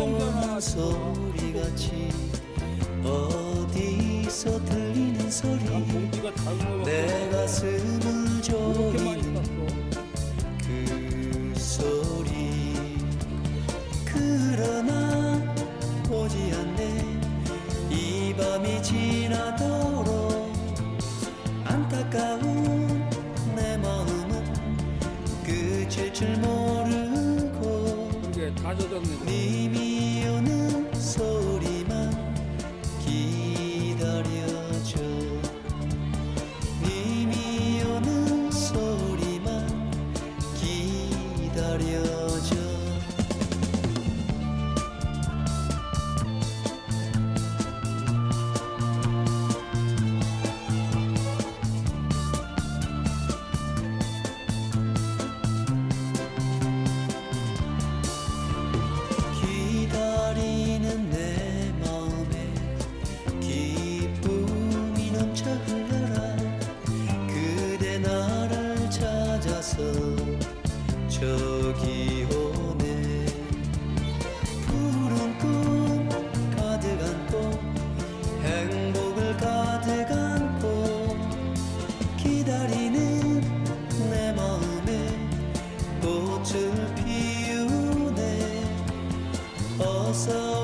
오는 소리같이 어디서 들리는 소리 내 가슴을 땄어. 그 소리 그러나 오지 않네 이 밤이 지나도록 안타까운 내 마음은 끝일 줄 모르고 다 젖었네. you 저기 오네. 푸른 꿈 가득 안고 행복을 가득 안고 기다리는 내 마음에 꽃을 피우네. 어서